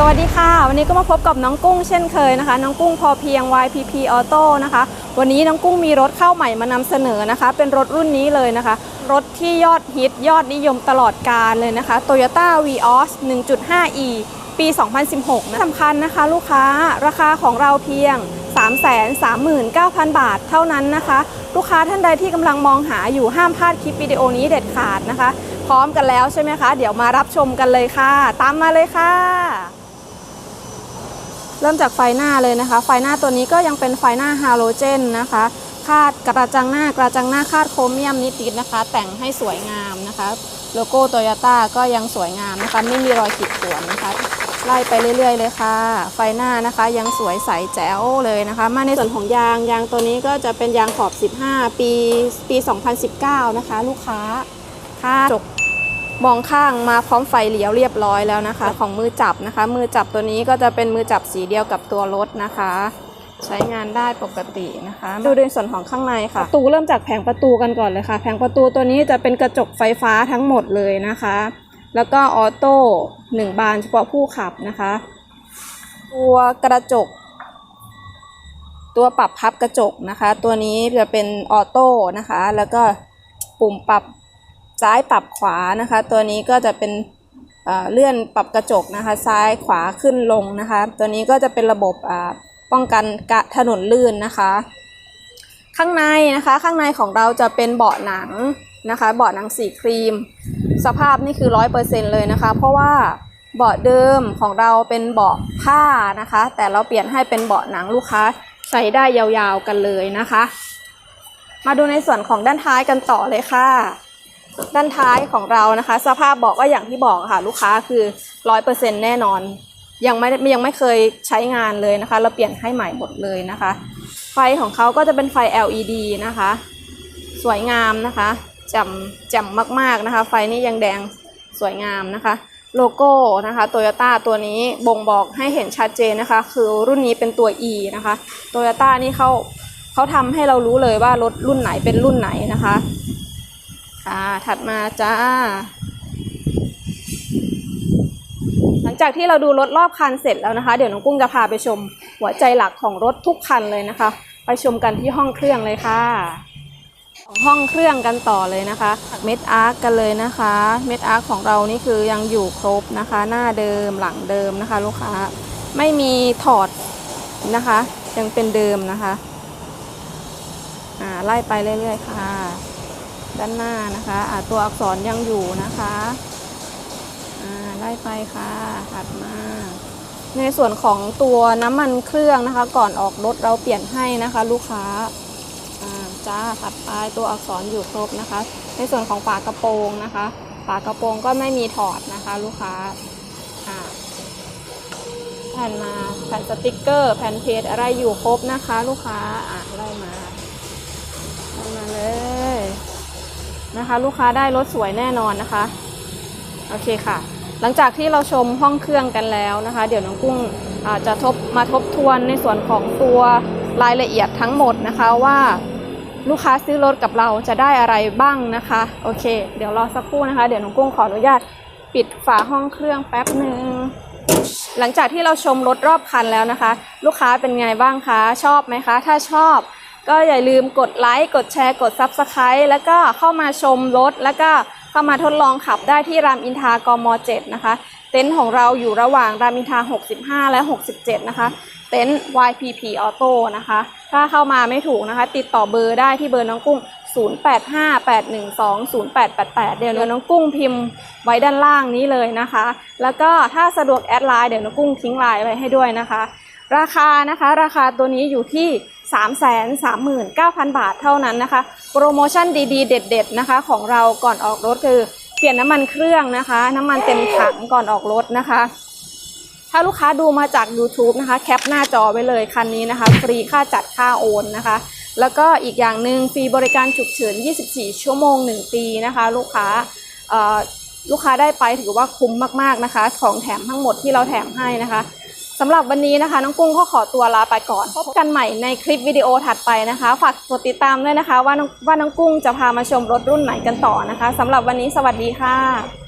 สวัสดีค่ะ วันนี้ก็มาพบกับน้องกุ้งเช่นเคยนะคะ น้องกุ้งพอเพียง YPP Auto นะคะ วันนี้น้องกุ้งมีรถเข้าใหม่มานำเสนอนะคะ เป็นรถรุ่นนี้เลยนะคะ รถที่ยอดฮิตยอดนิยมตลอดกาลเลยนะคะ Toyota Vios 1.5e ปี 2016นะสำคัญนะคะ ลูกค้าราคาของเราเพียง 339,000 บาทเท่านั้นนะคะ ลูกค้าท่านใดที่กำลังมองหาอยู่ห้ามพลาดคลิปวิดีโอนี้เด็ดขาดนะคะ พร้อมกันแล้วใช่ไหมคะ เดี๋ยวมารับชมกันเลยค่ะ ตามมาเลยค่ะ เริ่มจากไฟหน้าเลยนะคะ ไฟหน้าตัวนี้ก็ยังเป็นไฟหน้าฮาโลเจนนะคะคาดกระจังหน้ากระจังหน้าคาดโครเมียมนิดๆนะคะ แต่งให้สวยงามนะคะ โลโก้โตโยต้าก็ยังสวยงามนะคะ ไม่มีรอยขีดข่วนนะคะไล่ไปเรื่อยๆเลยค่ะ ไฟหน้านะคะยังสวยใสแจ๋วเลยนะคะ มาในส่วนของยางยางตัวนี้ก็จะเป็นยางขอบ 15 ปีปี 2019 นะคะ ลูกค้าค่าจก มองข้างมาพร้อมไฟเลี้ยวเรียบร้อยแล้วนะคะ ของมือจับนะคะ มือจับตัวนี้ก็จะเป็นมือจับสีเดียวกับตัวรถนะคะ ใช้งานได้ปกตินะคะ ดูในส่วนของข้างในค่ะประตูเริ่มจากแผงประตูกันก่อนเลยค่ะ แผงประตูตัวนี้จะเป็นกระจกไฟฟ้าทั้งหมดเลยนะคะ แล้วก็ออโต้หนึ่งบานเฉพาะผู้ขับนะคะ ตัวกระจก ตัวปรับพับกระจกนะคะ ตัวนี้จะเป็นออโต้นะคะ แล้วก็ปุ่มปรับ ซ้ายปรับขวานะคะ ตัวนี้ก็จะเป็นเลื่อนปรับกระจกนะคะ ซ้ายขวาขึ้นลงนะคะ ตัวนี้ก็จะเป็นระบบป้องกันกะถนนลื่นนะคะ ข้างในนะคะข้างในของเราจะเป็นเบาะหนังนะคะ เบาะหนังสีครีม สภาพนี่คือร้อยเปอร์เซ็นเลยนะคะ เพราะว่าเบาะเดิมของเราเป็นเบาะผ้านะคะ แต่เราเปลี่ยนให้เป็นเบาะหนังลูกค้าใช้ได้ยาวๆกันเลยนะคะ มาดูในส่วนของด้านท้ายกันต่อเลยค่ะ ด้านท้ายของเรานะคะ สภาพบอกก็อย่างที่บอกค่ะลูกค้าคือร้อยเปอร์เซ็นแน่นอน ยังไม่ยังไม่เคยใช้งานเลยนะคะ เราเปลี่ยนให้ใหม่หมดเลยนะคะ ไฟของเขาก็จะเป็นไฟ LED นะคะ สวยงามนะคะแจ่มแจ่มมากๆนะคะ ไฟนี่ยังแดงสวยงามนะคะโลโก้นะคะโตโยต้าตัวนี้บ่งบอกให้เห็นชัดเจนนะคะ คือรุ่นนี้เป็นตัว E นะคะโตโยต้านี่เขาเขาทำให้เรารู้เลยว่ารถรุ่นไหนเป็นรุ่นไหนนะคะ ค่ะถัดมาจ้า หลังจากที่เราดูรถรอบคันเสร็จแล้วนะคะ เดี๋ยวน้องกุ้งจะพาไปชมหัวใจหลักของรถทุกคันเลยนะคะ ไปชมกันที่ห้องเครื่องเลยค่ะของห้องเครื่องกันต่อเลยนะคะเม็ดอาร์กกันเลยนะคะ เม็ดอาร์กของเรานี่คือยังอยู่ครบนะคะ หน้าเดิมหลังเดิมนะคะ ลูกค้าไม่มีถอดนะคะ ยังเป็นเดิมนะคะ อ่าไล่ไปเรื่อยๆค่ะ ด้านหน้านะคะะตัวอักษรยังอยู่นะคะไล่ไปค่ะถัดมา ในส่วนของตัวน้ำมันเครื่องนะคะ ก่อนออกรถเราเปลี่ยนให้นะคะ ลูกค้าอ่าจ้าถัดไปตัวอักษรอยู่ครบนะคะ ในส่วนของฝากระโปรงนะคะฝากระโปรงก็ไม่มีถอดนะคะ ลูกค้าอ่าแผ่นมาแผ่นสติกเกอร์ แผ่นเพจอะไรอยู่ครบนะคะ ลูกค้าอะ นะคะ ลูกค้าได้รถสวยแน่นอนนะคะ โอเคค่ะ หลังจากที่เราชมห้องเครื่องกันแล้วนะคะ เดี๋ยวน้องกุ้งจะทบมาทบทวนในส่วนของตัวรายละเอียดทั้งหมดนะคะว่าลูกค้าซื้อรถกับเราจะได้อะไรบ้างนะคะ โอเค เดี๋ยวรอสักครู่นะคะ เดี๋ยวน้องกุ้งขออนุญาตปิดฝาห้องเครื่องแป๊บหนึ่งหลังจากที่เราชมรถรอบคันแล้วนะคะ ลูกค้าเป็นไงบ้างคะ ชอบไหมคะ ถ้าชอบ ก็อย่าลืมกดไลค์ กดแชร์ กด Subscribe แล้วก็เข้ามาชมรถ แล้วก็เข้ามาทดลองขับได้ที่รามอินทากม 7 นะคะ เต็นท์ของเราอยู่ระหว่างรามอินทา 65 และ 67 นะคะ เต็นท์ YPP Auto นะคะ ถ้าเข้ามาไม่ถูกนะคะ ติดต่อเบอร์ได้ที่เบอร์น้องกุ้ง 0858120888 เดี๋ยวน้องกุ้งพิมพ์ไว้ด้านล่างนี้เลยนะคะ แล้วก็ถ้าสะดวกแอดไลน์เดี๋ยวน้องกุ้งทิ้งไลน์ไว้ให้ด้วยนะคะ ราคานะคะ ราคาตัวนี้อยู่ที่ 339,000 บาทเท่านั้นนะคะ โปรโมชั่นดีๆ เด็ด ๆ นะคะ ของเราก่อนออกรถคือเปลี่ยนน้ำมันเครื่องนะคะ น้ำมันเต็มถังก่อนออกรถนะคะ ถ้าลูกค้าดูมาจาก YouTube นะคะ แคปหน้าจอไว้เลยคันนี้นะคะ ฟรีค่าจัดค่าโอนนะคะ แล้วก็อีกอย่างหนึ่งฟรีบริการฉุกเฉิน 24 ชั่วโมง 1 ปีนะคะ ลูกค้าเออลูกค้าได้ไปถือว่าคุ้มมากๆนะคะ ของแถมทั้งหมดที่เราแถมให้นะคะ สำหรับวันนี้นะคะ น้องกุ้งก็ขอตัวลาไปก่อน พบกันใหม่ในคลิปวิดีโอถัดไปนะคะ ฝากกดติดตามด้วยนะคะ ว่าน้องว่าน้องกุ้งจะพามาชมรถรุ่นไหนกันต่อนะคะสำหรับวันนี้สวัสดีค่ะ